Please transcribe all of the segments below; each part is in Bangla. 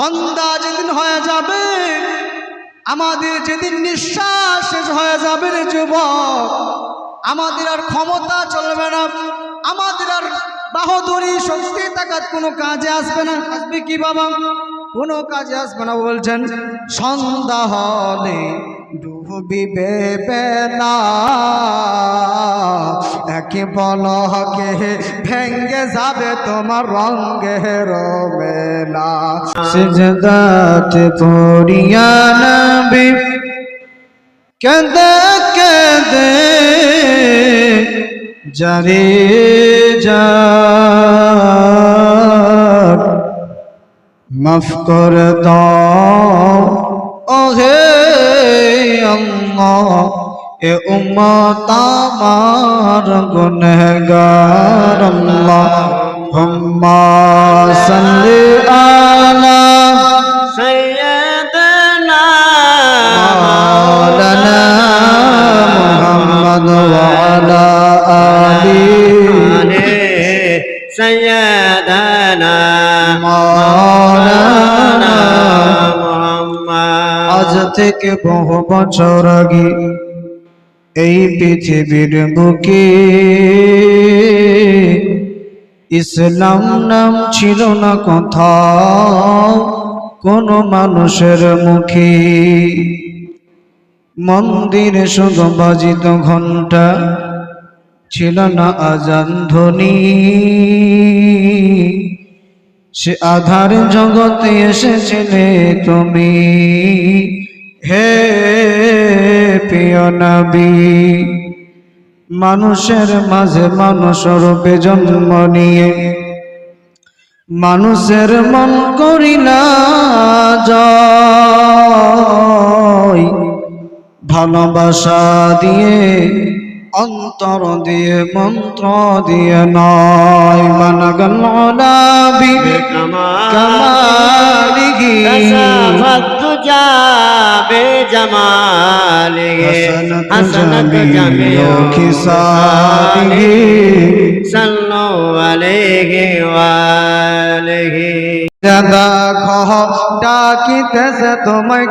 সন্ধ্যা যেদিন হয়ে যাবে, আমাদের যেদিন নিঃশ্বাস শেষ হয়ে যাবে রে যুবক, আমাদের আর ক্ষমতা চলবে না, আমাদের আর বাহাদুরি শক্তি তাকাত কোনো কাজে আসবে না। আসবে কি বাবা? কোনো কাজে আসবে না বলছেন, সন্ধ্যা হলে ডুবিবে বেলা একে বলকে ভেঙ্গে যাবে তোমার রঙ্গের মেলা। সিজদাতে পড়িয়া নবী, কেঁদে কেঁদে যারে যা মাফ কর দাও, ওহে আল্লাহ এ উম্মত আমার গুনহগার আল্লাহ। হুম্মা সাল্লি আলা সাইয়্যিদানা মাওলানা মুহাম্মদ ওয়া আলা আলি সাইয়্যিদানা মাওলানা আজ থেকে বহু বছর আগে এই পৃথিবীর বুকে ইসলাম নাম ছিল না কথা, কোনো মানুষের মুখে। মন্দিরে শুধু বাজিত ঘণ্টা ছিল না আজান ধ্বনি। সে আধার জগতে এসেছিলে তুমি। হে প্রিয় নবী, মানুষের মাঝে মানুষ রূপে জন্ম নিয়ে, মানুষের মন করিলা জয়। ভালোবাসা দিয়ে অন্তর দিয়ে মন্ত্র দিয়ে নয়। মন গলাবি কমালিগি। তুজা বে জমালি হাসন তুজামি খিসালি সল্লো আলেগে ওয়ালেগে দাদা খহ ডাকিতেছে তোমায়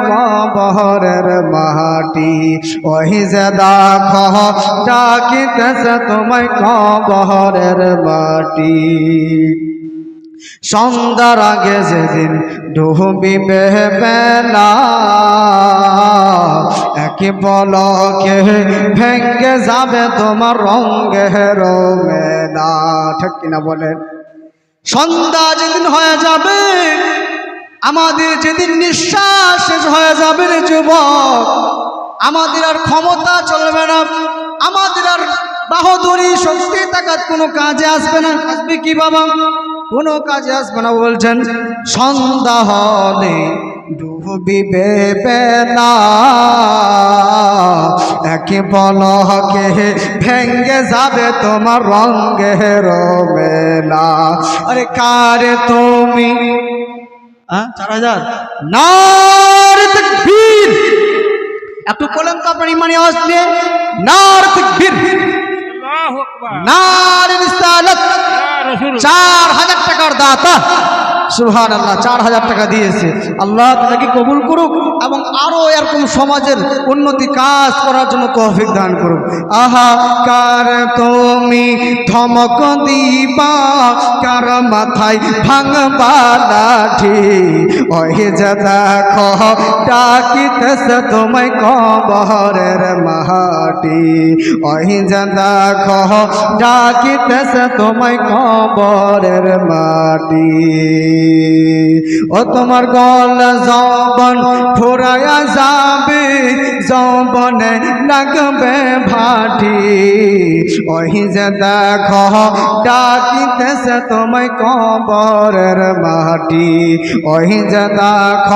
কবহরের মাটি। সন্ধ্যার আগে যেদিন ডুবিবে বেলা একে বলকে ভেঙ্গে যাবে তোমার রঙ্গের মেলা। ঠিক কিনা বলেন? সন্ধ্যা যেদিন হয়ে যাবে, আমাদের যেদিন নিঃশ্বাস শেষ হয়ে যাবে রে যুবক, আমাদের আর ক্ষমতা চলবে না, আমাদের আর বাহাদুরি, শক্তি, তাকাত কোনো কাজে আসবে না। আসবে কি বাবা? কোনো কাজে আসবে না বলছেন সন্ধ্যা হলে ডুবিবে বেলা একে বলকে ভেঙ্গে যাবে তোমার রঙ্গের মেলা আরে কারে তুমি? আহ, চার হাজার। নার তকবীর। একটু বলেন তো আপনার ইমানি আওয়াজ দিয়ে নার তকবীর। নার রিসালাত। চার হাজার দাতা সুহান আল্লাহ চার হাজার টাকা দিয়েছে। আল্লাহ তাকে কবুল করুক এবং আরও এরকম সমাজের উন্নতি কাজ করার জন্য তৌফিক দান করুক। আহা, কার তুমি ধমক দিবা, কার মাথায় ভাঙবা লাঠি? ওহে যদা কহ ডাকিতেছে তোমায় কবরের মাহাটি। ওহে যদা কহ ডাকিতেছে তোমায় কবরের মাটি। ও তোমার গল জবন ফুরায়া যাবে, জবনে লাগবে ভাটি। ওহি যে দেখ, ডাকিতেছে তোমায় কবরের মাটি। ওহি যে দেখ,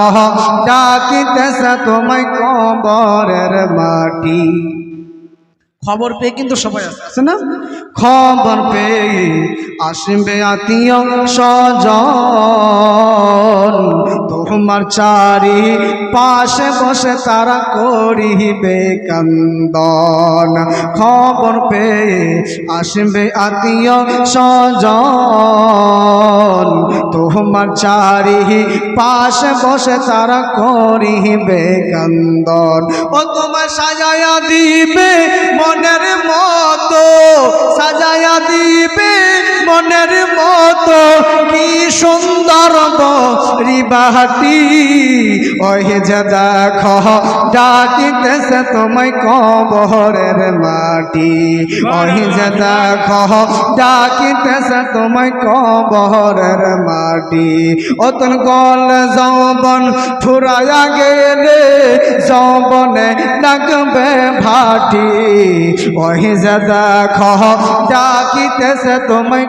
ডাকিতেছে তোমায় কবরের মাটি। খবর পেয়ে কিন্তু সবাই আসে আছে না? খবর পেয়ে আসবে আত্মীয় স্বজন। তোমার চারি পাশে বসে তারা করিবে কান্দন। খবর পেয়ে আসবে আত্মীয় স্বজন। নন্দন তোমার চারি পাশে বসে তারা করিবে কান্দন। ও তোমার সাজায়া দিবে সাজায়া দিবে মনের মতো, কি সুন্দর রিবাহাটি ওই যে দেখো ডাকিতেছে তোমায় কবরের মাটি। ওই যে দেখো ডাকিতেছে তোমায় কবরের মাটি। অতন গল যৌবন ফুরায়া গেলে, যৌবনে ডাকবে ভাটি। ওই যে দেখো ডাকিতেছে তোমায়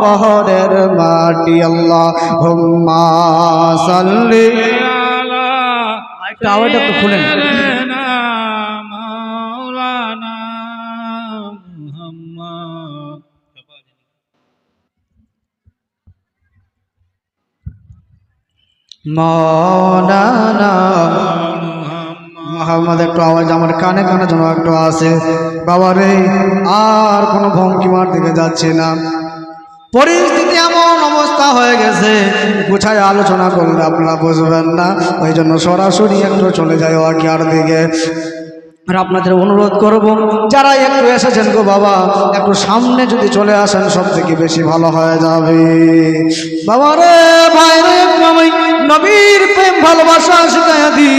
কবরের মাটি আল্লাহ হুম্মা সাল্লি একটু আওয়াজটা একটু খুলেন। মাওলানা মুহাম্মদ। মৌলানা মোহাম্মদ একটু আওয়াজ আমার কানে কানে যেন একটু আসে। বাবা রে আর কোনো ভঙ্কিমার দিকে যাচ্ছে না। পরিস্থিতি এমন অবস্থা হয়ে গেছে, গুছায় আলোচনা করলে আপনারা বুঝবেন না। ওই জন্য সরাসরি একটু চলে যায় ওয়াকিয়ার দিকে। আর আপনাদের অনুরোধ করব, যারা একটু এসেছেন গো বাবা, একটু সামনে যদি চলে আসেন সব থেকে বেশি ভালো হয়ে যাবে। বাবা রে ভাই রে নবীর প্রেম ভালোবাসা শিখাইয়া দি,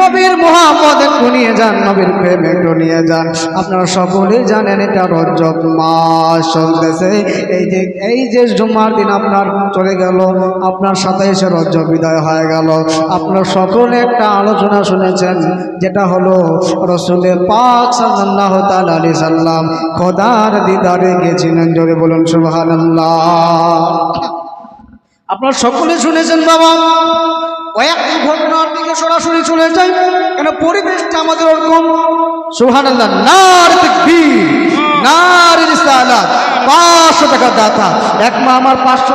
নবীর মোহাম্মদ একটু নিয়ে যান, নবীর প্রেম একটু নিয়ে যান। আপনারা সকলেই জানেন এটা রজব মাস চলতেছে। এই যে এই যে জুম্মার দিন আপনার চলে গেল, আপনার সাথে এসে রজব বিদায় হয়ে গেল। আপনারা সকলে একটা আলোচনা শুনেছেন, যেটা হলো, রসুলে পাক সাল্লাহ তাল সাল্লাম খোদার দিদারে গেছিলেন। জোরে বলুন সুবাহান আপনারা সকলে শুনেছেন বাবা কয়েকটি ঘটনার দিকে সরাসরি চলে যাই, কেন পরিবেশটা আমাদের ওরকম? সুহান আল্লাহ নার পাঁচশো টাকা দাতা। এক মা আমার পাঁচশো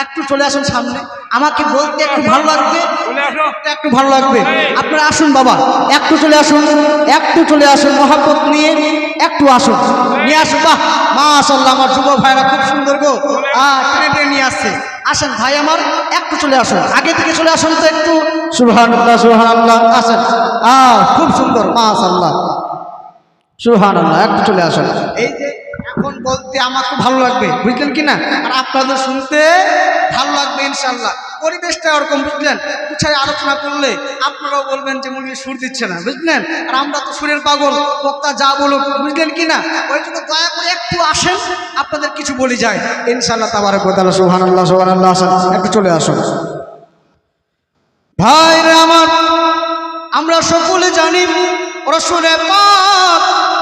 একটু চলে আসুন সামনে। আমাকে বলতে একটু ভালো লাগবে। একটু ভালো লাগবে। আপনারা আসুন বাবা। একটু চলে আসুন। একটু চলে আসুন। মহাপত নিয়ে একটু আসুন। নিয়ে আসুন। বাহ! মাশাল্লাহ আমার যুব ভাইরা খুব সুন্দর গো। আহ টেনে টেনে নিয়ে আসছে। আসেন ভাই আমার একটু চলে আসুন। আগে থেকে চলে আসুন তো একটু। সুবহানাল্লাহ সুবহানাল্লাহ। আসেন। আহ খুব সুন্দর মা মাশাল্লাহ সুহান একটু চলে আসেন। এই যে এখন বলতে আমার তো ভালো লাগবে, বুঝলেন কি না? আর আপনাদের শুনতে ভালো লাগবে ইনশাল্লাহ পরিবেশটা ওরকম, বুঝলেন? গুছায় আলোচনা করলে আপনারাও বলবেন যে মুরগি সুর দিচ্ছে না, বুঝলেন? আর আমরা তো সুরের পাগল, বক্তা যা বলুক, বুঝলেন কি না? ওই জন্য দয়া করে একটু আসেন, আপনাদের কিছু বলি যায়। ইনশাল্লাহ তাবার কথা সোহান আল্লাহ সোহান আল্লাহ আসেন। একটু চলে আসুন। ভাইরা আমার, আমরা সকলে জানি রসুলে পাক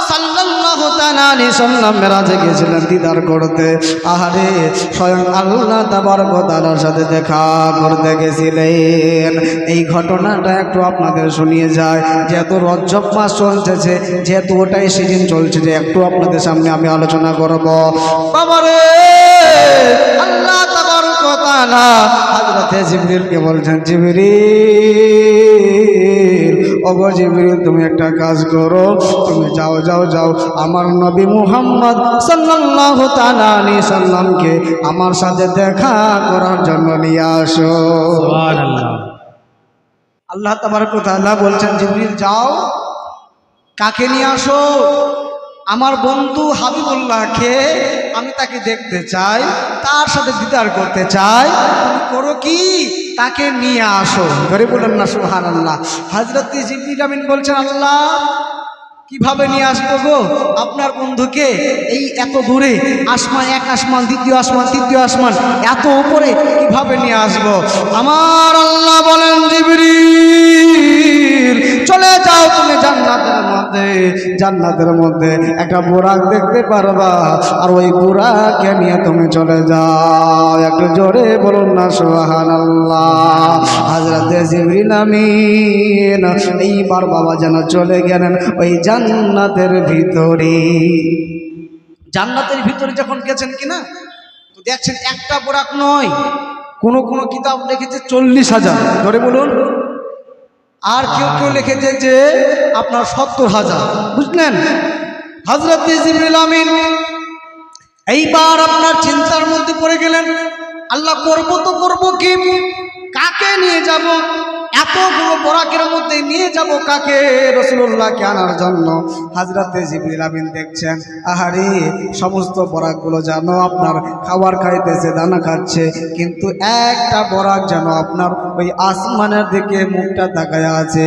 সাল্লাল্লাহু তাআলা আলাইহি সাল্লাম মেরাজে গিয়েছিলেন দিদার করতে। আহারে, স্বয়ং আল্লাহ তাবারক তাআলার সাথে দেখা করতে গেছিলেন। এই ঘটনাটা একটু আপনাদের শুনিয়ে যায়। যেহেতু রজব মাস চলতেছে, যেহেতু ওটাই সিজন চলছে, যে একটু আপনাদের সামনে আমি আলোচনা করব। বাবারে, আল্লাহ তাবারক তাআলা হযরতে জিবরিলকে বলছেন, জিবরিল! ওগো জিবরিল তুমি একটা কাজ করো। তুমি যাও যাও যাও। আমার নবী মুহাম্মদ সাল্লাল্লাহু তাআলা আলাইহি সাল্লামকে আমার সাথে দেখা করার জন্য নিয়ে আসো। আল্লাহ তাবারক তাআলা বলছেন জিবরিল যাও। কাকে নিয়ে আসো? আমার বন্ধু হাবিবুল্লাহকে আমি তাকে দেখতে চাই, তার সাথে দিদার করতে চাই, তুমি করো কি? তাকে নিয়ে আসো। ধরে বললেন না সুহান আল্লাহ হাজরত আমিন বলছেন, আল্লাহ, কীভাবে নিয়ে আসব গো? আপনার বন্ধুকে এই এত দূরে, আসমান এক আসমান, দ্বিতীয় আসমান, তৃতীয় আসমান, এত উপরে কীভাবে নিয়ে আসব? আমার আল্লাহ বলেন, জিবরিল, চলে যাও তুমি জান্নাতের মধ্যে জান্নাতের মধ্যে একটা বুরাক দেখতে পারবা। আর ওই বুরাকে নিয়ে তুমি চলে যাও। একটু জোরে বলুন না সোহান আল্লাহ হাজরাতে এইবার বাবা যেন চলে গেলেন ওই জান্নাতের ভিতরে। জান্নাতের ভিতরে যখন গেছেন কিনা, তো দেখছেন একটা বোরাক নয়, কোন কোন কিতাব লিখেছে চল্লিশ হাজার। ধরে বলুন। আর কেউ কেউ লিখেছে যে আপনার সত্তর হাজার। বুঝলেন? হজরত জিবরিল আমিন এইবার আপনার চিন্তার মধ্যে পড়ে গেলেন আল্লাহ করব তো করব কি? কাকে নিয়ে যাব? এতগুলো বরাকের মধ্যে নিয়ে যাব কাকে? রসুল্লাহকে আনার জন্য। হাজরাতে জিবরিল আমিন দেখছেন আহারে সমস্ত বরাকগুলো যেন আপনার খাবার খাইতেছে দানা খাচ্ছে কিন্তু একটা বরাক যেন আপনার ওই আসমানের দিকে মুখটা তাকায় আছে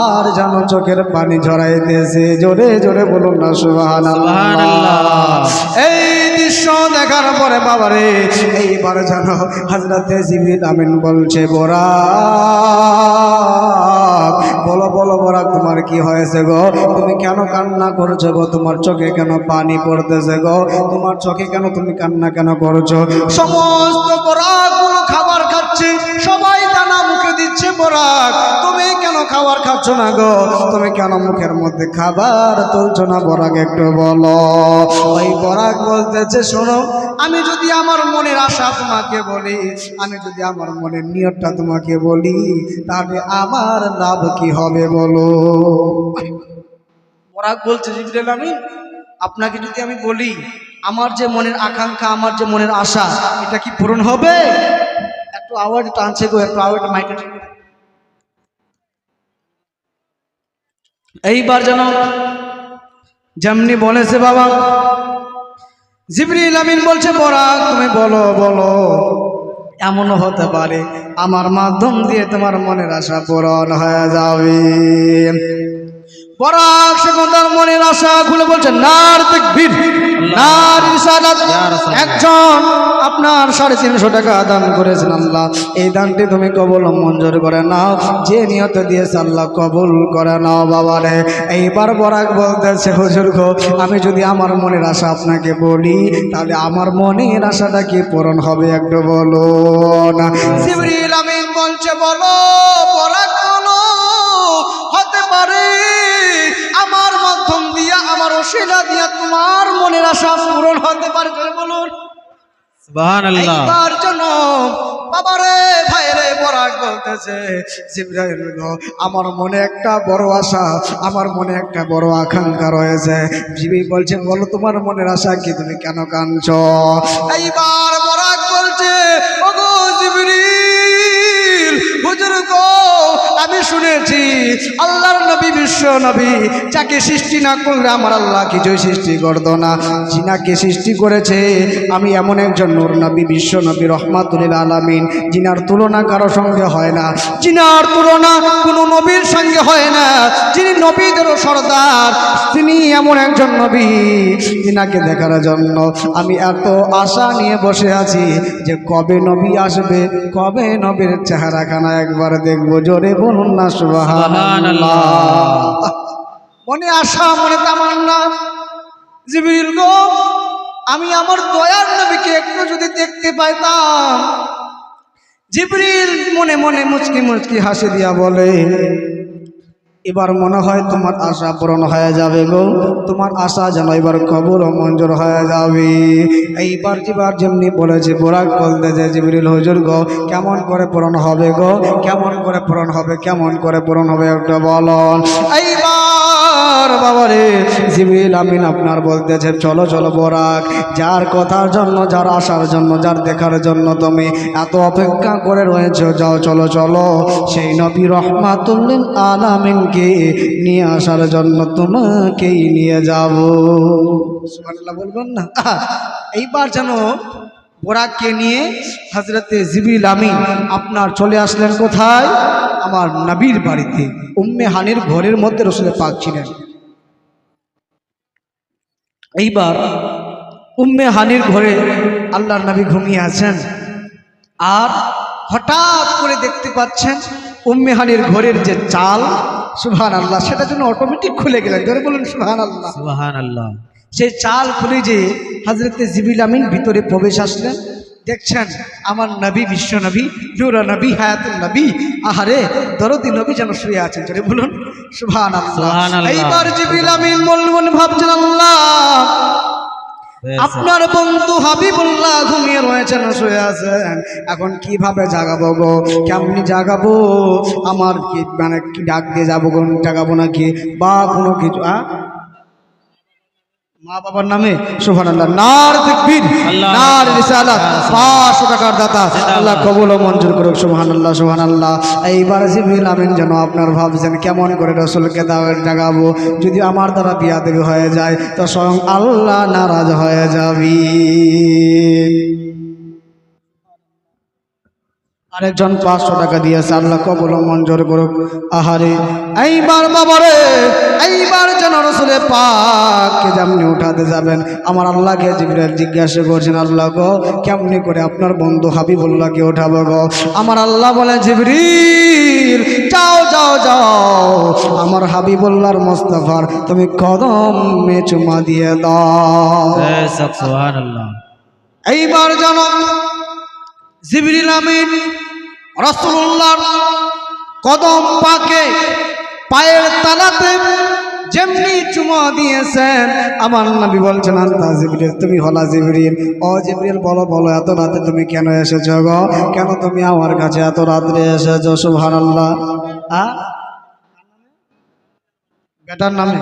আর যেন চোখের পানি ঝরাইতেছে। জোরে জোরে বলুন না সুবাহান এই দৃশ্য দেখার পরে বাবারে এইবার যেন হাজরাতে জিবরিল আমিন বলছে বরা বলো বলো বরা তোমার কি হয়েছে গো? তুমি কেন কান্না করছ গো? তোমার চোখে কেন পানি পড়তেছে গো? তোমার চোখে কেন তুমি কান্না কেন করছ? সমস্ত বরাকগুলো খাবার খাচ্ছ না গো। তুমি কেন মুখের মধ্যে খাবার তুলছো না? বরাক একটু বলো। ওই বরাক বলতেছে, শোনো, আমি যদি আমার মনের আশা তোমাকে বলি, আমি যদি আমার মনের নিয়তটা তোমাকে বলি, তাহলে আমার লাভ কি হবে বলো? বরাক বলছে জিবরাইল আমি আপনাকে যদি আমি বলি, আমার যে মনের আকাঙ্ক্ষা, আমার যে মনের আশা, এটা কি পূরণ হবে? একটু আওয়াজ টানছে গো, একটু আওয়াজ মাইকে এইবার যেন যেমনি বলেছে বাবা, জিবরিল আমিন বলছে বরা তুমি বলো বলো। এমনও হতে পারে, আমার মাধ্যম দিয়ে তোমার মনের আশা পূরণ হয়ে যাবে। তার মনের আশা খুলে বলছে নার তাকবীর নার রিসালাত একজন আপনার সাড়ে তিনশো টাকা দান করেছেন আল্লাহ। এই দানটি তুমি কবল মঞ্জুর করে নাও। যে নিয়ত দিয়েছে আল্লাহ কবুল করে নাও বাবারে। এইবার বরাক বলতেছে হুজুর গো আমি যদি আমার মনের আশা আপনাকে বলি তাহলে আমার মনের আশাটা কি পূরণ হবে একটু বলো না জিবরিল আমিন বলছে বলো বরাক বলো হতে পারে আমার অশিলা দিয়া তোমার মনের আশা পূরণ হতে পারে বলুন। সুবহানাল্লাহ। জন্য বাবারে ভাইরে বরাক বলতেছে জিব্রাইল গো, আমার মনে একটা বড় আশা আমার মনে একটা বড় আকাঙ্ক্ষা রয়েছে। জিবি বলছে বলো তোমার মনের আশা কি? তুমি কেন কাঁদছ? এইবার বরাক বলছে আমি শুনেছি, আল্লাহর নবী, বিশ্ব নবী, যাকে সৃষ্টি না করলে আমার আল্লাহ কিছুই সৃষ্টি করতো না। জিনাকে সৃষ্টি করেছে, আমি এমন একজন নূর নবী, বিশ্ব নবী রহমাতুল আলামিন জিনার তুলনা কারও সঙ্গে হয় না। জিনার তুলনা কোনো নবীর সঙ্গে হয় না। যিনি নবীদেরও সর্দার, তিনি এমন একজন নবী জিনাকে দেখার জন্য আমি এত আশা নিয়ে বসে আছি যে কবে নবী আসবে, কবে নবীর চেহারাখানা একবার দেখব। জোরে বলুন না মনে আশা, মনে তামান্না। জিবিরিল গো, আমি আমার দয়ার নবীকে একটু যদি দেখতে পাইতাম। জিবরিল মনে মনে মুচকি মুচকি হাসি দিয়া বলে এবার মনে হয় তোমার আশা পূরণ হয়ে যাবে গো। তোমার আশা যেন এবার কবর ও মঞ্জুর হয়ে যাবে। এইবার যেবার যেমনি বলেছে বোরাক বলতে যে জিবরিল হজুর গো, কেমন করে পূরণ হবে গো? কেমন করে পূরণ হবে? কেমন করে পূরণ হবে একটা বলন এইবার বাবারে। জিবরিল আমিন আপনার বলতেছে, চলো চলো বরাক। যার কথার জন্য, যার আসার জন্য, যার দেখার জন্য তুমি এত অপেক্ষা করে রয়েছো, যাও, চলো চলো। সেই নবী রহমাতুল্লিন আলামিনকে নিয়ে আসার জন্য তোমাকেই নিয়ে যাব। বলবেন না। এইবার যেন বোরাককে নিয়ে হজরতে জিবিল আমিন আপনার চলে আসলেন কোথায়? আমার নবীর বাড়িতে, উম্মে হানির ঘরের মধ্যে রসুলে পাক ছিলেন। এইবার উম্মে হানির ঘরে আল্লাহর নবী ঘুমিয়ে আছেন। আর হঠাৎ করে দেখতে পাচ্ছেন উম্মে হানির ঘরের যে চাল সুহান আল্লাহ সেটা জন্য অটোমেটিক খুলে গেলেন ধরে বলুন সুহান আল্লাহ সুহান আল্লাহ সেই চাল খুলে যে হাজরতে জিবিল আমিন ভিতরে প্রবেশ আসলেন। দেখছেন আমার নবী বিশ্ব নবী নুরা নবী হায়াতুল নবী আহারে দরদি নবী যেন শুয়ে আছেন জোরে বলুন। এইবার জিবিল আমিন বলবেন ভাবছেন আল্লাহ আপনার বন্ধু হাবিবুল্লাহ ঘুমিয়ে রয়েছেন শুয়ে আছেন। এখন কীভাবে জাগাবো গো? কেমনি জাগাবো? আমার কি মানে কি ডাক দিয়ে যাব গো? জাগাবো নাকি? বা কোনো কিছু আ? মা বাবার নামে সুহান আল্লাহ নার আল্লাহ। নার রিসালাত পাঁচশো টাকার দাতা। আল্লাহ কবুল ও মঞ্জুর করুক সুহান আল্লাহ সুহান আল্লাহ এইবার জিবরিল আমিন যেন আপনার ভাবছেন কেমন করে রসুলকে দাওয়ার জাগাবো? যদি আমার দ্বারা বিয়া দেবী হয়ে যায় তো স্বয়ং আল্লাহ নারাজ হয়ে যাবি। আরেকজন পাঁচশো টাকা দিয়েছে। আল্লাহ কবল মঞ্জুর করুক। আহারে এইবার বাবারে এইবার যেন রসুলে পাককে যেমনি উঠাতে যাবেন। আমার আল্লাহকে জিবরাইল জিজ্ঞাসা করছেন আল্লাহ গো কেমনি করে আপনার বন্ধু হাবিবুল্লাহকে ওঠাবো গো? আমার আল্লাহ বলে জিবরিল যাও যাও যাও। আমার হাবিবুল্লাহর মোস্তফার তুমি কদম মে চুমা দিয়ে দাও। এইবার যেন জিবরিল আমিন রসুল্লাহর কদম পাকে পায়ের তালাতে যেমনি চুমা দিয়েছেন, আমার নবী বলছেন তুমি হলা জিবরিল। ও জিবরিল, বলো বলো, এত রাতে তুমি কেন এসেছ গো? কেন তুমি আমার কাছে এত রাত্রে এসেছ? সুবহানাল্লাহ। আ? বেটার নামে।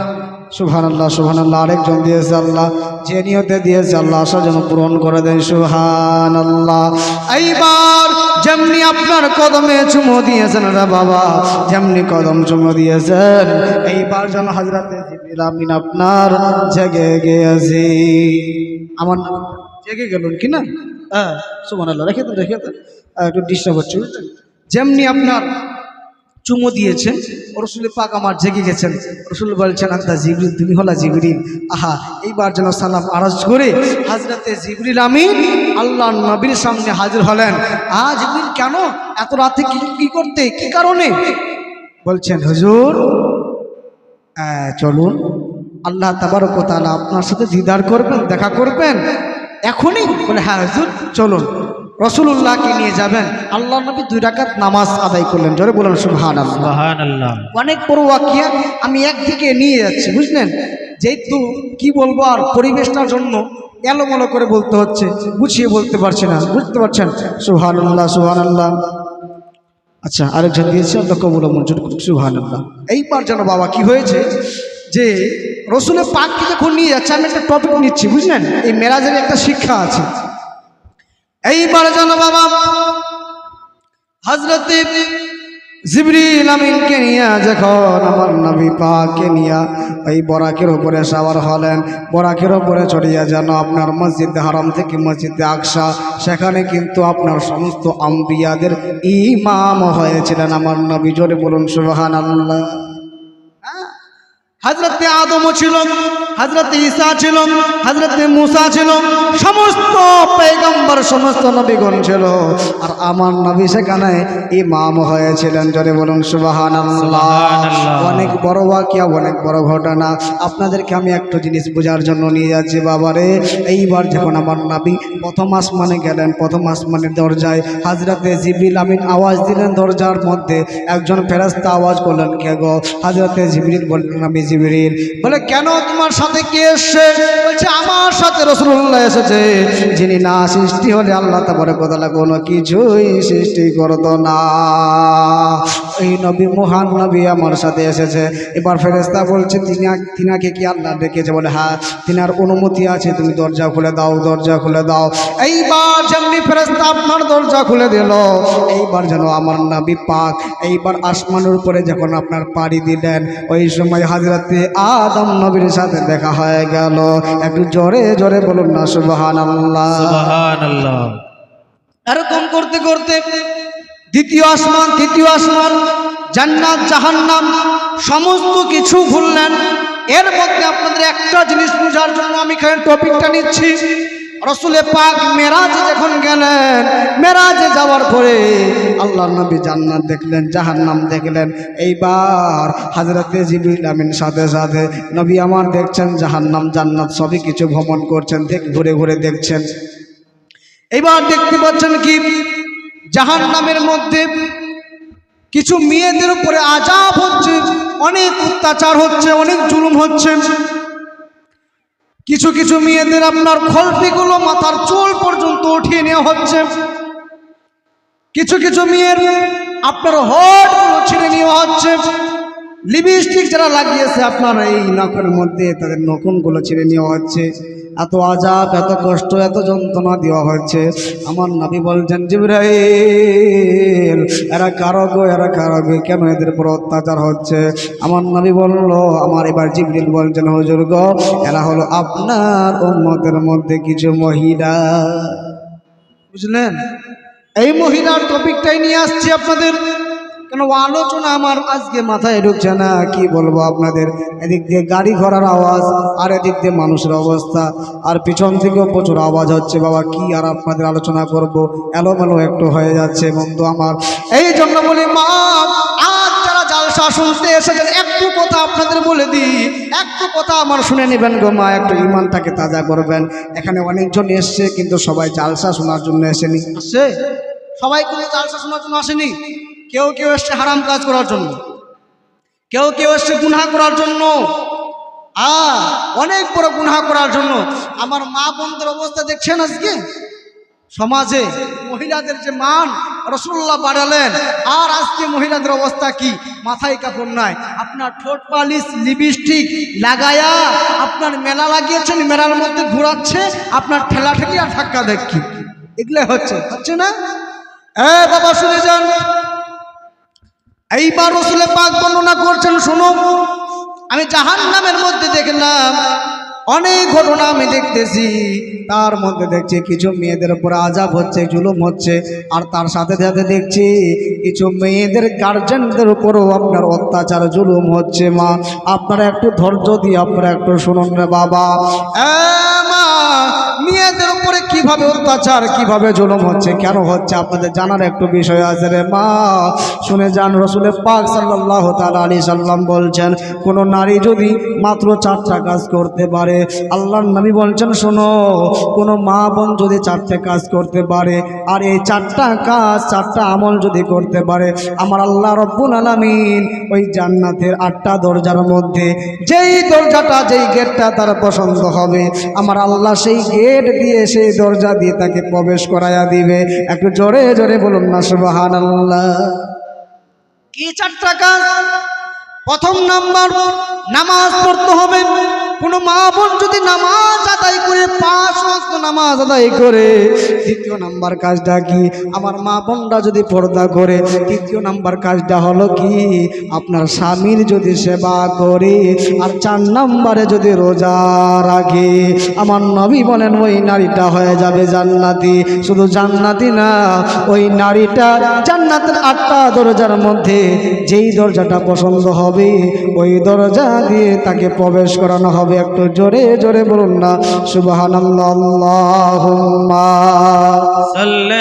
সুহান আল্লাহ সুহান আল্লাহ আরেকজন দিয়েছে আল্লাহ। যে নিয়তে দিয়েছে আল্লাহ, আশা যেন পূরণ করে দেন সুহান আল্লাহ এইবার যেমনি আপনার কদমে চুমো দিয়েছেন রে বাবা, যেমনি কদম চুমো দিয়েছেন, এইবার যেন হাজরাতে আমিন আপনার জেগে গিয়েছি। আমার নাম জেগে গেলুন কি না? হ্যাঁ সুহান আল্লাহ রেখে দেন রেখে দেন। একটু ডিস্টার্ব হচ্ছে যেমনি আপনার চুমো দিয়েছেন রসুল পাক আমার জেগে গেছেন। রসুল বলছেন আন্তা জিবরিল তুমি হলা জিবরিল। আহা এইবার যেন সালাম আরজ করে হাজরাতে জিবরিল আমি আল্লাহ নবীর সামনে হাজির হলেন। আ জিবরিল কেন? এত রাতে কি করতে? কি কারণে? বলছেন হজুর আহ, চলুন। আল্লাহ তাবারক ও তাআলা আপনার সাথে দিদার করবেন দেখা করবেন। এখনই? বলে হ্যাঁ হজুর চলুন। রসুল্লাহকে নিয়ে যাবেন। আল্লাহ নবী দুই রাকাত নামাজ আদায় করলেন। জোরে বলেন সুবহান আল্লাহ অনেক বড় ওয়াকিয়া আমি একদিকে নিয়ে যাচ্ছি বুঝলেন? যেহেতু কি বলব আর পরিবেশটার জন্য এলোমেলো করে বলতে হচ্ছে গুছিয়ে বলতে পারছি না বুঝতে পারছেন? সুহান আল্লাহ সুহান আল্লাহ আচ্ছা আরেকজন দিয়েছে আল্লাহ কবুল মঞ্জুর সুহান আল্লাহ এইবার যেন বাবা কি হয়েছে যে রসুলের পাককে যখন নিয়ে যাচ্ছে আমি একটা টপিক নিচ্ছি বুঝলেন? এই মেরাজের একটা শিক্ষা আছে। এইবার যেন বাবা হজরতে জিবরিল আমার ওই বরাকের উপরে হলেন, বরাকের উপরে যেন আপনার মসজিদ হারাম থেকে মসজিদ আকসা, সেখানে কিন্তু আপনার সমস্ত আম্বিয়াদের ইমাম হয়েছিলেন আমার নবী। জোরে বলুন সুবাহান আল্লাহ হাজরতে আদমও ছিল হাজরতে ঈসা ছিল হাজরতে মুসা ছিল, সমস্ত পেগম্বর সমস্ত নবীগণ ছিল। আর আমার নবী সেখানে ইমাম হয়েছিলেন। জোরে বলুন সুবাহান। অনেক বড় বাকিয়া অনেক বড় ঘটনা। আপনাদেরকে আমি একটু জিনিস বোঝার জন্য নিয়ে যাচ্ছি বাবারে এইবার যখন আমার নাবি প্রথম আসমানে গেলেন প্রথম আসমানের দরজায় হাজরাতে জিবরিল আমিন আওয়াজ দিলেন দরজার মধ্যে। একজন ফেরাস্তা আওয়াজ করলেন কে গো? হাজরাতে জিবরিল বললেন আমি জিবরিল। বলে কেন তোমার সাথে কে এসছে? বলছে আমার সাথে রসুল্লাহ এসেছে। যিনি না সৃষ্টি হলে আল্লাহ তারপরে কোথাও কোনো কিছুই সৃষ্টি করতো না। এই নবী, মহান নবী আমার সাথে এসেছে। এবার ফেরেস্তা বলছে, তিনি, তিনাকে কি আল্লাহ ডেকেছে? বলে হ্যাঁ তিনার অনুমতি আছে, তুমি দরজা খুলে দাও, দরজা খুলে দাও। এইবার যেমনি ফেরেস্তা আপনার দরজা খুলে দিল, এইবার যেন আমার নবী পাক, এইবার আসমানের উপরে যখন আপনার পাড়ি দিলেন, ওই সময় হাজরাতে আদম নবীর সাথে দেখা হয়ে গেল। একটু জোরে জোরে বলুন না সুবহান আল্লাহ আল্লাহ এরকম করতে করতে দ্বিতীয় আসমান, তৃতীয় আসমান, জান্নাত, জাহান্নাম, সমস্ত কিছু ঘুরলেন এর মধ্যে আপনাদের একটা জিনিস বোঝার জন্য আমি এখানে টপিকটা নিচ্ছি। রসুলে পাক মেরাজে যখন গেলেন, মেরাজে যাওয়ার পরে আল্লাহ নবী জান্নাত দেখলেন, জাহান্নাম দেখলেন। এইবার হাজরতে জিবরিল আমিন সাথে সাথে নবী আমার দেখছেন, জাহান্নাম, জান্নাত সবই কিছু ভ্রমণ করছেন, দেখ, ঘুরে ঘুরে দেখছেন। এবার দেখতে পাচ্ছেন কি? জাহান নামের মধ্যে কিছু মেয়েদের উপরে আজাব হচ্ছে, অনেক অত্যাচার হচ্ছে, অনেক জুলুম হচ্ছে। কিছু কিছু মেয়েদের আপনার খলপিগুলো মাথার চোল পর্যন্ত উঠিয়ে নেওয়া হচ্ছে। কিছু কিছু মেয়ের আপনার হটগুলো ছিঁড়ে নেওয়া হচ্ছে। লিপস্টিক যারা লাগিয়েছে আপনার এই নখের মধ্যে, তাদের নখনগুলো ছিঁড়ে নেওয়া হচ্ছে। এত আজাব, এত কষ্ট, এত যন্ত্রণা দেওয়া হচ্ছে আমার নাবি বলছেন, জিব্রাইল, এরা কারও গো, এরা কারও গো, কেন এদের উপর অত্যাচার হচ্ছে? আমার নবী বলল, আমার এবার জিবরিল বলছেন, হুজুর গো, এরা হলো আপনার উম্মতের মধ্যে কিছু মহিলা। বুঝলেন? এই মহিলার টপিকটাই নিয়ে আসছি আপনাদের। কেন আলোচনা আমার আজকে মাথায় ঢুকছে না? কি বলব আপনাদের? এদিক দিয়ে গাড়ি ঘোড়ার আওয়াজ, আর এদিক দিয়ে মানুষের অবস্থা। আর পিছন থেকেও প্রচুর আওয়াজ হচ্ছে। বাবা, কি আর আপনাদের আলোচনা করব? এলোমেলো একটু হয়ে যাচ্ছে বন্ধু আমার। এই জন্য বলি, মা, আজ যারা জালসা শুনতে এসেছেন, একটু কথা আপনাদের বলে দিই। একটু কথা আমার শুনে নেবেন গো মা, একটু ইমানটাকে তাজা করবেন। এখানে অনেকজন এসছে, কিন্তু সবাই জালসা শোনার জন্য এসেনি। আসছে সবাই কিন্তু জালসা শোনার জন্য আসেনি? কেউ কেউ এসছে হারাম কাজ করার জন্য। কেউ কেউ এসছে গুনহা করার জন্য। আ অনেক বড় গুনহা করার জন্য। আমার মা বোনদের অবস্থা দেখছেন আজকে? সমাজে মহিলাদের যে মান রসুল্লাহ বাড়ালেন, আর আজকে মহিলাদের অবস্থা কি? মাথায় কাপড় নাই। আপনার ঠোঁট পালিশ, লিপস্টিক লাগায়া আপনার মেলা লাগিয়েছেন, মেলার মধ্যে ঘোরাচ্ছে, আপনার ঠেলা ঠেলি আর ধাক্কা দেখি এগুলো হচ্ছে হচ্ছে না? এ বাবা, শুনে যান। এইবার রসুলের পাক বর্ণনা করছেন, শুনো। আমি জাহান নামের মধ্যে দেখলাম অনেক ঘটনা আমি দেখতেছি। তার মধ্যে দেখছি কিছু মেয়েদের উপর আজাব হচ্ছে, জুলুম হচ্ছে, আর তার সাথে সাথে দেখছি কিছু মেয়েদের গার্জেনদের উপরও আপনার অত্যাচার, জুলুম হচ্ছে, মা। আপনারা একটু ধৈর্য দিয়ে আপনারা একটু শুনুন রে বাবা। কীভাবে অত্যাচার, কীভাবে জুলুম হচ্ছে, কেন হচ্ছে, আপনাদের জানার একটু বিষয় আছে রে মা। শুনে যান রসুলের পাক সাল্লাহ তাল আলী সাল্লাম বলছেন, কোন নারী যদি মাত্র চারটা কাজ করতে পারে, আল্লাহর নবী বলছেন, শোনো, কোনো মা বোন যদি চারটে কাজ করতে পারে, আর এই চারটা কাজ, চারটা আমল যদি করতে পারে, আমার আল্লাহ রব্বুল আলামিন ওই জান্নাতের আটটা দরজার মধ্যে যেই দরজাটা, যেই গেটটা তার পছন্দ হবে, আমার আল্লাহ সেই গেট দিয়ে সেই দরজা দিয়ে তাকে প্রবেশ করাইয়া দিবে। একটু জোরে জোরে বলুন না সুবাহান আল্লাহ কি চারটা কাজ প্রথম নাম্বার, নামাজ পড়তে হবে। কোনো মা বোন যদি নামাজ আদায় করে, পাঁচ ওয়াক্ত নামাজ আদায় করে, দ্বিতীয় নাম্বার কাজটা কি? আমার মা বোনরা যদি পর্দা করে, তৃতীয় নাম্বার কাজটা হলো কি? আপনার স্বামীর যদি সেবা করে, আর চার নাম্বারে যদি রোজা রাখে, আমার নবী বলেন, ওই নারীটা হয়ে যাবে জান্নাতি। শুধু জান্নাতি না, ওই নারীটা জান্নাতের আটটা দরজার মধ্যে যেই দরজাটা পছন্দ হবে, ওই দরজা দিয়ে তাকে প্রবেশ করানো হবে। একটু জোরে জোরে বলুন না সুবাহ صل